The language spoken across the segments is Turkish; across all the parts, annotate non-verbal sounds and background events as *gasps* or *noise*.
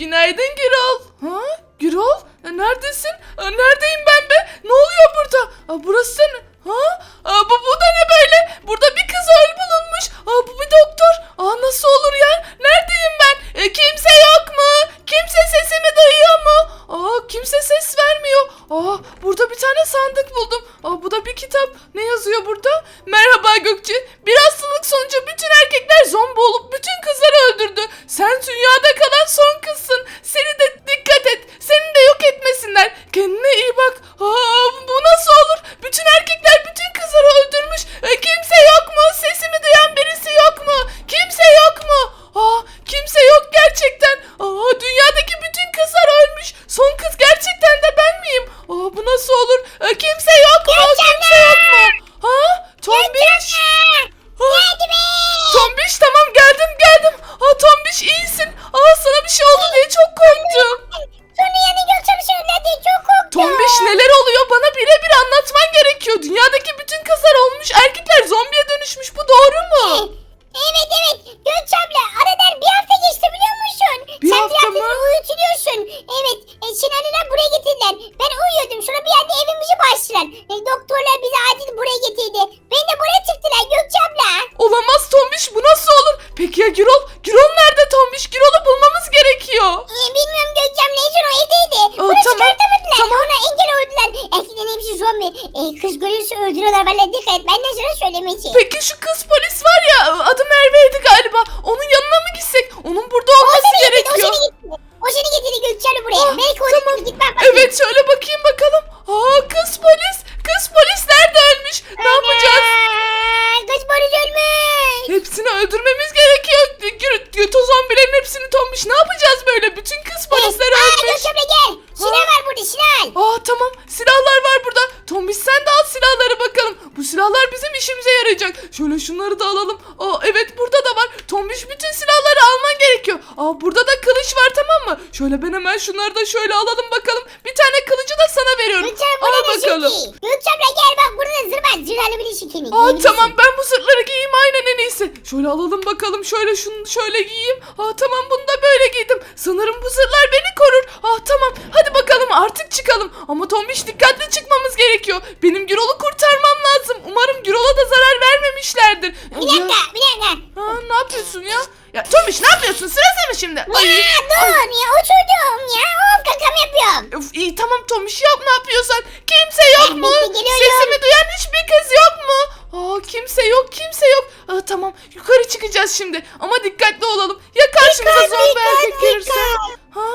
Günaydın Gürol. Ha? Gürol? E, Neredesin? E, Neredeyim ben be? Ne oluyor burada? Aa, burası ne? Ha? Bu, bu da ne böyle? Burada bir kız öl bulunmuş. Aa, bu bir doktor. Aa, nasıl olur ya? Neredeyim ben? E, kimse yok mu? Kimse sesimi duyuyor mu? Aa, kimse ses vermiyor. Aa, burada bir tane sandık buldum. Aa, bu da bir kitap. Doğru mu? Evet evet. Gökçe abla aradan bir hafta geçti biliyor musun? Bir Sen hafta biraz mı? uyutuluyorsun. Evet. E, Sinan'la buraya getirdiler. Ben uyuyordum. Sonra bir anda evimizi bastılar. E, doktorlar bizi acil buraya getirdi. Beni de buraya çıktılar Gökçe abla. Olamaz Tombiş bu nasıl olur? Peki ya Gürol? Gürol nerede Tombiş? Gürol'u bulmamız gerekiyor. E, bilmiyorum Gökçe abla. Son o evdeydi. Aa, Bunu tamam, çıkartamadılar. tamam. Ona engel oldular. Hepsi zombi. E, kız görürse öldürüyorlar. Valla dikkat et. Benden sonra söylemesi. Peki şu kız polis var ya adı Merve'ydi galiba. Onun yanına mı gitsek? Onun burada O olması getirdi. O gerekiyor. seni getirdi. O seni getirdi buraya. Ah, Belki o tamam. gitme bakayım. Evet şöyle bakayım bakalım. Aa kız polis. Kız polis nerede ölmüş? Ne yapacağız? Aa, Kız polis ölmüş. Hepsini öldürmemiz gerekiyor. Gü- Göto zombilerin hepsini tombiş. Ne yapacağız böyle? Bütün kız polisler Aa, ölmüş. Gökçe abla gel. Sinan var burada Sinan. Aa tamam silahlar var burada. Tombiş sen de al silahları bakalım. Bu silahlar bizim işimize yarayacak. Şöyle şunları da alalım. Aa evet burada da var. Tombiş bütün silahları alman gerekiyor. Aa burada da kılıç var tamam mı? Şöyle ben hemen şunları da şöyle alalım bakalım. Bir tane kılıcı da sana veriyorum. Gökçe abla Al bakalım. Gökçe Gökçe abla gel bak burada da zırh var. Zırhlı bir şekeri. Aa tamam ben bu zırhları giyeyim iyisi. Şöyle alalım bakalım şöyle şunu şöyle giyeyim. Aa tamam bunu da böyle giydim. Sanırım bu zırhlar beni korur. Aa tamam hadi bakalım artık çıkalım. Ama Tombiş dikkatli çıkmamız gerekiyor. Benim Gürol'u kurtarmam lazım. Umarım Gürol'a da zarar vermemişlerdir. Bir dakika bir dakika. Aa, ne yapıyorsun ya? Ya Tombiş ne yapıyorsun? Sırası mı şimdi? Ay. Ya dur ya oturdum ya. Of kakam yapıyorum. Of, iyi tamam Tomiş yap ne yapıyorsan. Kimse yok mu? Geliyorum. Sesimi duyan hiçbir kız yok mu? Aa kimse yok kimse yok. Aa, tamam yukarı çıkacağız şimdi. Ama dikkatli olalım. Ya karşımıza Dikkat, zombi dikkat, erkek gelirse? dikkat. Ha?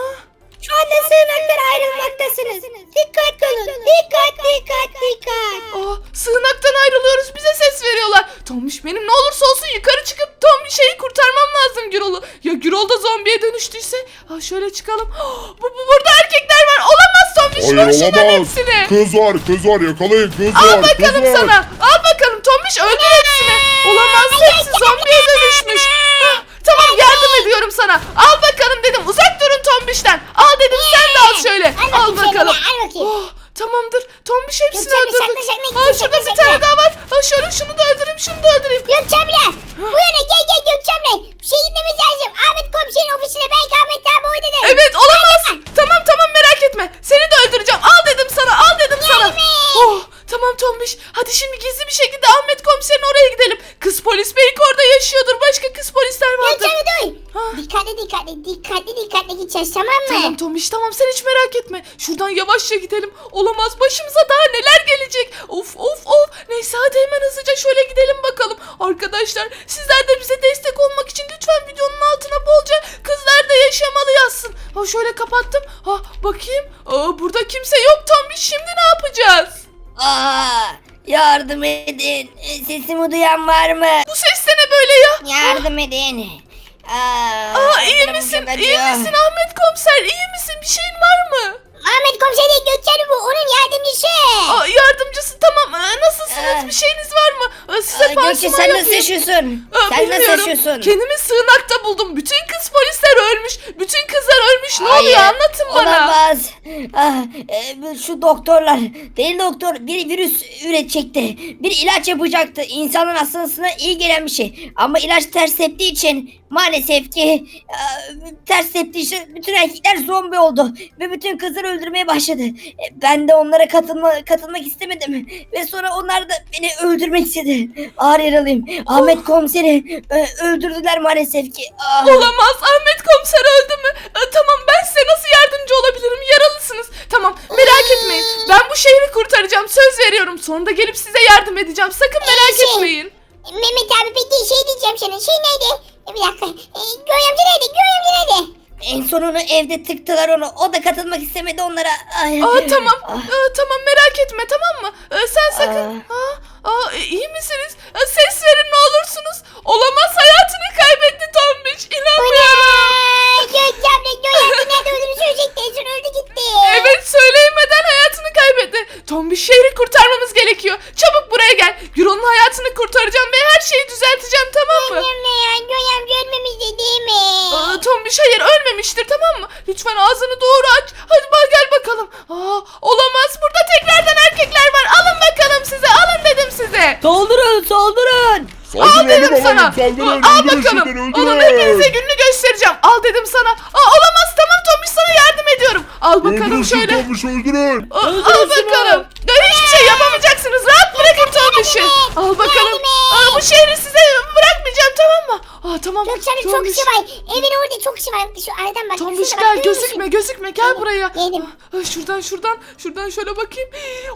Şu anda sığınaklara ayrılmaktasınız. Dikkat olun. Dikkat dikkat dikkat. Aa, sığınaktan ayrılıyoruz bize ses veriyorlar. Tomiş benim ne olursa olsun yukarı çıkıp Tom bir şeyi kurtarmam lazım Gürol'u. Ya Gürol da zombiye dönüştüyse. Ha, şöyle çıkalım. *gasps* bu, bu burada erkekler var. Olamaz Tomiş. Hayır Vur şunların olamaz. hepsini. Kız var kız var yakalayın kız Al var bakalım kız var. sana. Al bakalım Tombiş öldür hepsini. Olamaz hepsi zombiye dönüşmüş. Hah, tamam yardım ediyorum sana. Al bakalım dedim. Uzak durun Tombiş'ten. Al dedim sen de al şöyle. Al bakalım. al bakayım. Oh, tamamdır. Tombiş hepsini Gökçe abla, öldürdü. sakla, sakla, Aa, sakla, şurada bir sakla. tane daha var. Ha, şöyle şunu da öldüreyim şunu da öldüreyim. Gökçe abla. Bu yana gel gel Gökçe abla. Bir şey gitmemiz lazım. Ahmet komiserin ofisine belki Ahmet abi oynadı. Evet olamaz. Tamam tamam merak etme. Seni de öldüreceğim. Al dedim sana. Al dedim sana. Oh, tamam Tombiş. Hadi şimdi gizli bir şekilde Ahmet komiserin oraya gidelim. Kız polis belki orada yaşıyordur. Başka kız polisler vardır. abla dur. Ha. Dikkatli dikkatli dikkatli dikkatli gideceğiz tamam mı? Tamam Tomiş tamam sen hiç merak etme. Şuradan yavaşça gidelim. Olamaz başımıza daha neler gelecek. Of of of. Neyse hadi hemen hızlıca şöyle gidelim bakalım. Arkadaşlar sizler de bize destek olmak için lütfen videonun altına bolca kızlar da yaşamalı yazsın. Ha şöyle kapattım. Ha bakayım. Aa, burada kimse yok Tomiş. Şimdi ne yapacağız? Aa, yardım edin. Sesimi duyan var mı? Bu ses de ne böyle ya? Yardım edin. Aa, Aa iyi misin? İyi misin Ahmet komiser? İyi misin? Bir şeyin var mı? Ahmet komiser değil Gökçe abla bu onun yardımcısı. Aa, yardımcısı tamam. Nasılsınız? Aa. Bir şeyiniz var mı? Size Gökçe pansuman sen nasıl yapayım. yaşıyorsun? Aa, sen nasıl bilmiyorum. yaşıyorsun? Kendimi sığınakta buldum. Bütün kız polisler ölmüş. Bütün kızlar ölmüş. Ne Hayır, oluyor anlatın bana. Olamaz. Ah, e, şu doktorlar, deli doktor bir virüs üretecekti. Bir ilaç yapacaktı. İnsanın hastasına iyi gelen bir şey. Ama ilaç ters teptiği için maalesef ki e, ters tepkisi bütün erkekler zombi oldu ve bütün kızları öldürmeye başladı. E, Ben de onlara katılma, katılmak istemedim ve sonra onlar da beni öldürmek istedi. Ağır yaralıyım. Ahmet komiseri e, öldürdüler maalesef ki. Ah. Olamaz. Ahmet komiser öldü mü? Ee, tamam ben size nasıl yardımcı olabilirim? Yaralısınız. Tamam merak etmeyin. Ben bu şehri kurtaracağım. Söz veriyorum. Sonunda gelip size yardım edeceğim. Sakın merak Şey, etmeyin. Mehmet abi peki şey diyeceğim sana. Şey neydi? E, Bir dakika. E, Göğe amca nerede? Göğe amca nerede? En son onu evde tıktılar onu. O da katılmak istemedi onlara. Ay. Aa tamam. Ah. Ee, tamam merak etme tamam mı? Ee, sen sakın. Aa, aa, e, iyi misiniz? Ee, ses verin ne olursunuz. Olamaz hayatını kaybetti Tombiç. İnanmıyorum. Ay, Gökçe abla Göğe amca nerede öldüğünü söyleyecekti. En son öldü gitti. Evet söyleyemeden hayatını kaybetti. Tombiş şehri kurtarmamız gerekiyor. Çabuk buraya gel. Gürol'un hayatını kurtaracağım ve her şeyi düzelteceğim tamam mı? Annem ne ya? Göğe amca ölmemişti değil mi? Aa, Tombiş hayır ölmemiştir tamam mı? Lütfen ağzını doğru aç. Hadi bak gel bakalım. Aa, olamaz burada tekrardan erkekler var. Alın bakalım size alın dedim size. Saldırın saldırın. Al dedim sana. Al bakalım. öldürün. hepinize gününü göstereceğim. Al dedim sana. Aa, olamaz tamam Tombiş sana yardım ediyorum. Al bakalım şöyle. Tomuş öldürün. Aa, al bakalım. Hiçbir şey yapamayacaksınız. Rahat bırakın Tombiş'i. Al bakalım. Aa, bu şehri size bırakmayacağım tamam mı? Aa, tamam. Gökçe abla çok Tombiş. işi var. Evin orada çok işi var. Şu aradan bak. Tombiş şurada bak, gel görüyor musun? gözükme gözükme gel buraya. Geldim. Aa, Şuradan şuradan şuradan şöyle bakayım.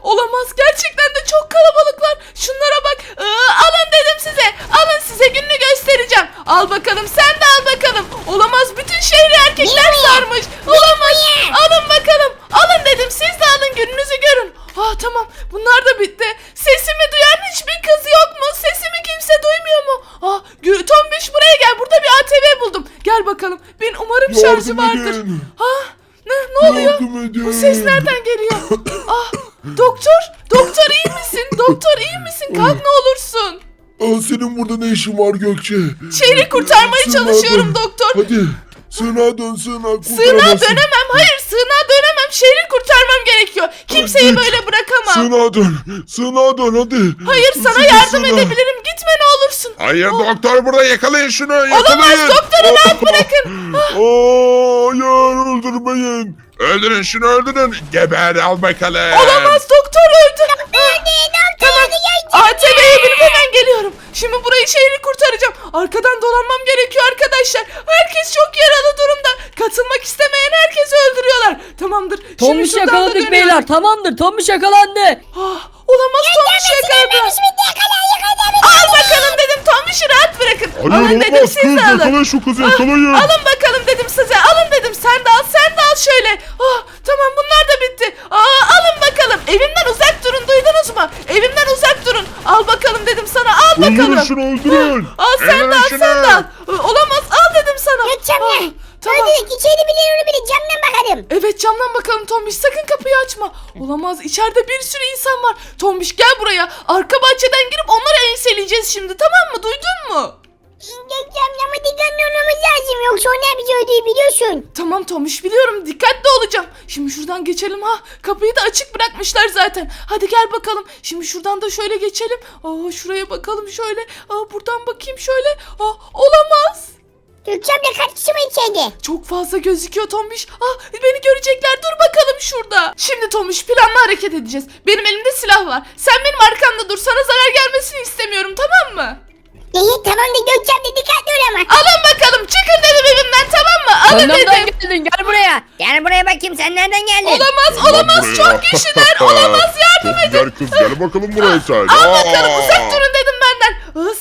Olamaz gerçekten de çok kalabalıklar. Şunlara bak. Aa, alın dedim size. Alın size gününü göstereceğim. Al bakalım sen de al bakalım. Olamaz bütün şehri erkekler sarmış. Olamaz. Alın bakalım. Alın dedim siz de alın gününüzü görün. Aa tamam bunlar da bitti. Sesimi duyan hiçbir kız yok mu? Sesimi kimse duymuyor mu? Aa Gü- Tombiş buraya gel. Burada bir ATV buldum. Gel bakalım. Ben umarım şarjı Yardım vardır. edin. Ha ne, ne oluyor? Yardım edin. Bu ses nereden geliyor? *coughs* ah doktor doktor iyi misin? Doktor iyi misin? Kalk ne olursun. Aa, senin burada ne işin var Gökçe? Şehri kurtarmaya Sığınağa çalışıyorum dön. doktor. Hadi sığınağa dön sığınağa Sığınağa kurtaramazsın. dönemem. Hayır sığınağa dönemem. Şehri kurtarmam gerekiyor. Kimseyi Git. böyle bırakamam. Sığınağa dön. Sığınağa dön hadi. Hayır sana Sığ- yardım sığınağa. edebilirim. Gitme ne olursun. Hayır doktor burada yakalayın şunu yakalayın. Olamaz doktoru rahat bırakın. Aa, *laughs* hayır öldürmeyin. Öldürün şunu öldürün. Geber al bakalım. Olamaz doktor öldü. Hadi doktor. ATV'ye binip hemen geliyorum. Şimdi burayı şehri kurtaracağım. Arkadan dolanmam gerekiyor arkadaşlar. Herkes çok yaralı durumda. Katılmak istemeyen herkesi öldürüyorlar. Tamamdır. Tombiş şuradan da yakaladık dönüyorum. beyler tamamdır Tombiş yakalandı. Ah, olamaz Tombiş yakaladı. Al bakalım dedim Tombiş'i rahat bırakın. Hayır alın dedim olmaz siz kız de alın. yakalayın şu kızı yakalayın. Alın bakalım dedim size. Alın dedim. Sen de al, sen de al şöyle. Ah, tamam bunlar da bitti. Aa, alın bakalım. Evimden uzak durun. Duydunuz mu? Evimden uzak durun. Al bakalım dedim sana. Al Öldürün bakalım. şunu öldürün. Al sen Öldürün de al sen de al. Olamaz al dedim sana. Gökçe Ah. Tamam. Öldürdük içeri biliyorum bile camdan bakarım. Evet camdan bakalım Tombiş sakın kapıyı açma. Olamaz içeride bir sürü insan var. Tombiş gel buraya. Arka bahçeden girip onları enseleyeceğiz şimdi tamam mı? Duydun mu? Abla ama dikkatli olmamız lazım. Yoksa onlar bizi öldüğü biliyorsun. Tamam Tomiş biliyorum dikkatli olacağım. Şimdi şuradan geçelim ha. Kapıyı da açık bırakmışlar zaten. Hadi gel bakalım. Şimdi şuradan da şöyle geçelim. Aa şuraya bakalım şöyle. Aa buradan bakayım şöyle. Aa olamaz. Gökçe abla kaç kişi var içeride? Çok fazla gözüküyor Tombiş. Ah beni görecekler. Dur bakalım şurada. Şimdi Tombiş planlı hareket edeceğiz. Benim elimde silah var. Sen benim arkamda dur. Sana zarar gelmesini istemiyorum tamam mı? İyi tamam da Gökçe abla dikkatli ol ama. Alın bakalım. Çıkın dedim evimden tamam mı? Alın nereden dedim. geldin gel buraya. Gel buraya bakayım sen nereden geldin? Olamaz olamaz. buraya. Çok kişiler. Olamaz yardım edin. Gel kız gel bakalım buraya sen. Al bakalım Aa. uzak durun dedim benden. Aa,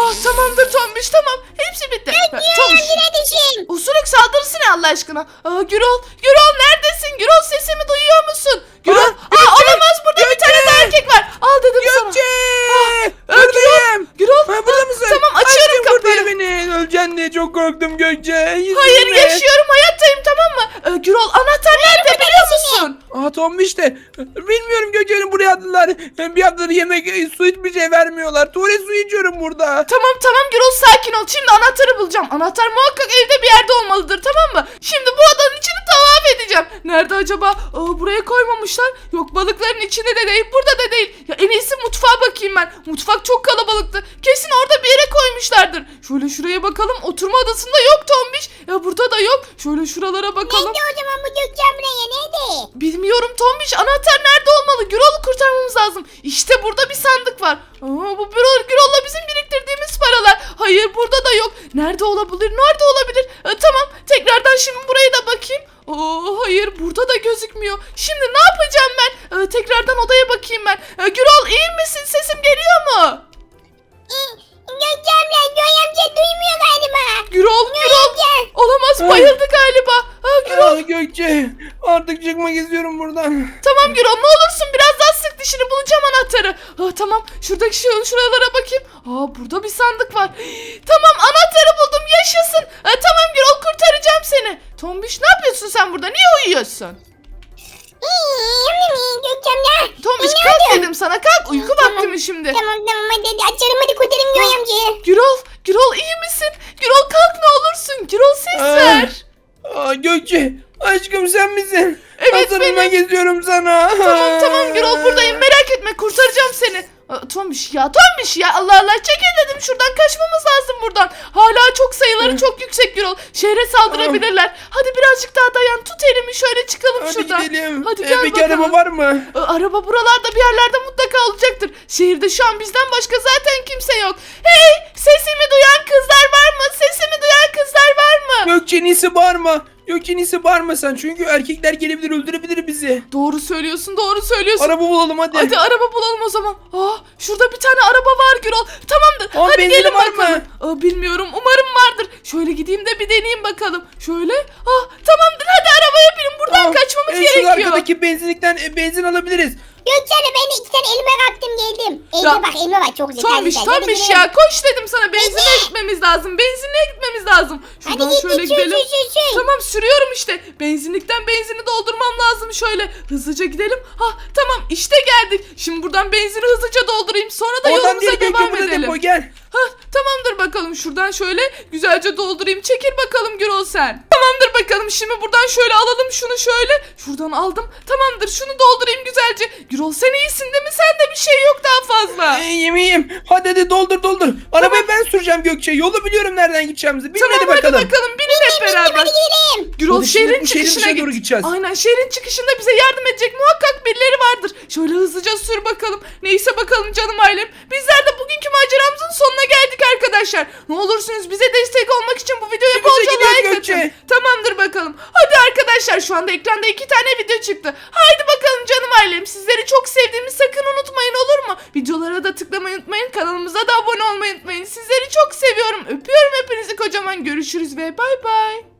Ah tamamdır Tombiş tamam. Hepsi bitti. Tombiş. Gökçe neredesin? Usulük saldırısı ne Allah aşkına? Aa, Gürol, Gürol neredesin? Gürol sesimi duyuyor musun? Gürol, aa olamaz burada bir tane daha erkek var. Al dedim sana. Gökçe! Ah, Buradayım. Gürol, Ha, burada mısın? Tamam açıyorum Aşkım kurtar kapıyı. beni. Öleceksin diye çok korktum Gökçe. Yüzüme. Hayır yaşıyorum hayattayım tamam mı? Ee, Gürol anahtar nerede biliyor musun? Aa Tombiş de. Attılar. Bir haftadır yemek, e, su hiçbir şey vermiyorlar. Tuvalet suyu içiyorum burada. Tamam tamam Gürol sakin ol. Şimdi anahtarı bulacağım. Anahtar muhakkak evde bir yerde olmalıdır tamam mı? Şimdi bu Nerede acaba? Aa, buraya koymamışlar. Yok balıkların içinde de değil. Burada da değil. Ya en iyisi mutfağa bakayım ben. Mutfak çok kalabalıktı. Kesin orada bir yere koymuşlardır. Şöyle şuraya bakalım. Oturma odasında yok Tombiş. Ya burada da yok. Şöyle şuralara bakalım. Nerede o zaman bu Gökçe abla ya nerede? Bilmiyorum Tombiş anahtar nerede olmalı? Gürol'u kurtarmamız lazım. İşte burada bir sandık var. Aa, bu Gürol, Gürol'la bizim biriktirdiğimiz paralar. Hayır burada da yok. Nerede olabilir? Nerede olabilir? Ee, tamam tekrardan şimdi buraya da bakayım. Oo, hayır burada da gözükmüyor. Şimdi ne yapacağım ben? Ee, tekrardan odaya bakayım ben. Ee, Gürol iyi misin? Sesim geliyor mu? Gökçe abla Göğe amca duymuyor galiba. Gürol, Gürol. Olamaz bayıldı galiba. Aa, Gürol. Aa, Gökçe artık çıkmak istiyorum buradan. Tamam Gürol ne olursun biraz sık dişini bulacağım anahtarı. Aa, tamam şuradaki şu, şuralara bakayım. Aa burada bir sandık var. tamam anahtarı buldum yaşasın. Aa, tamam Gürol kurtaracağım seni. Tombiş ne yapıyorsun sen burada niye uyuyorsun? Tombiş Ne kalk dedim sana kalk uyku Tamam. vakti mi şimdi? Tamam tamam hadi, hadi açalım hadi kurtarayım Göğe amcayı. Gürol, Gürol iyi misin? Gürol kalk ne olursun. Gürol ses Aa. ver. Aa, Gökçe aşkım sen misin? Evet, Hazırım ben benim. geziyorum sana. Tamam tamam Gürol buradayım merak etme kurtaracağım seni. Aa, Tombiş ya Allah Allah çekil dedim şuradan kaçmamız lazım buradan. Hala çok sayıları çok yüksek Gürol. Şehre saldırabilirler. Hadi birazcık daha dayan tut elimi şöyle çıkalım Hadi şuradan. gidelim. Hadi gel peki bakalım. araba var mı? Araba buralarda bir yerlerde mutlaka olacaktır. Şehirde şu an bizden başka zaten kimse yok. Hey sesimi duyan kızlar var mı? Sesimi duyan kızlar mı? Gökçe nisi bağırma. Gökçe nisi bağırma sen çünkü erkekler gelebilir öldürebilir bizi. Doğru söylüyorsun doğru söylüyorsun. Araba bulalım hadi. Hadi araba bulalım o zaman. Aa, şurada bir tane araba var Gürol. Tamamdır. Aa, Hadi gelin var mı? bakalım. Aa, bilmiyorum. Umarım vardır. Şöyle gideyim de bir deneyeyim bakalım. Şöyle. Aa, tamamdır. Arkadaki benzinlikten e, benzin alabiliriz. Gökçe abla ben iki tane elime kalktım geldim. Ya, Elime bak elime bak çok güzel. Tombiş güzel. Hadi Tombiş gidelim. ya koş dedim sana benzine Hadi. gitmemiz lazım benzinliğe gitmemiz lazım şuradan Hadi git şöyle git gidelim sür sür sür. Tamam sürüyorum işte benzinlikten benzini doldurmam lazım şöyle hızlıca gidelim ha tamam işte geldik şimdi buradan benzini hızlıca doldurayım sonra da Oradan yolumuza değil Gökçe devam burada edelim depo gel. Ha tamamdır bakalım şuradan şöyle güzelce doldurayım. Çekil bakalım Gürol sen. Tamamdır bakalım şimdi buradan şöyle alalım şunu şöyle. Şuradan aldım. Tamamdır şunu doldurayım güzelce. Gürol sen iyisin değil mi? Sende bir şey yok daha fazla. E, yemeğim. Hadi hadi doldur doldur. Arabayı ben süreceğim Gökçe. Yolu biliyorum nereden gideceğimizi. Bin Tamam hadi hadi bakalım. bakalım binin hep beraber. Gürol Hadi şimdi şehrin bu şehrin çıkışına dışına git. doğru gideceğiz. Aynen şehrin çıkışında bize yardım edecek muhakkak birileri vardır. Şöyle hızlıca sür bakalım. Neyse bakalım canım ailem. Bizler de bugünkü maceramızın sonuna geldik arkadaşlar. Ne olursunuz bize destek olmak için bu videoya Çıkışa bolca like Gökçe. atın. Tamamdır bakalım. Hadi arkadaşlar şu anda ekranda iki tane video çıktı. Haydi bakalım canım ailem. Sizleri çok sevdiğimi sakın unutmayın olur mu? Videolara da tıklamayı unutmayın. Kanalımıza da abone olmayı unutmayın. Sizleri çok seviyorum. Öpüyorum hepinizi kocaman. Görüşürüz ve bay bay.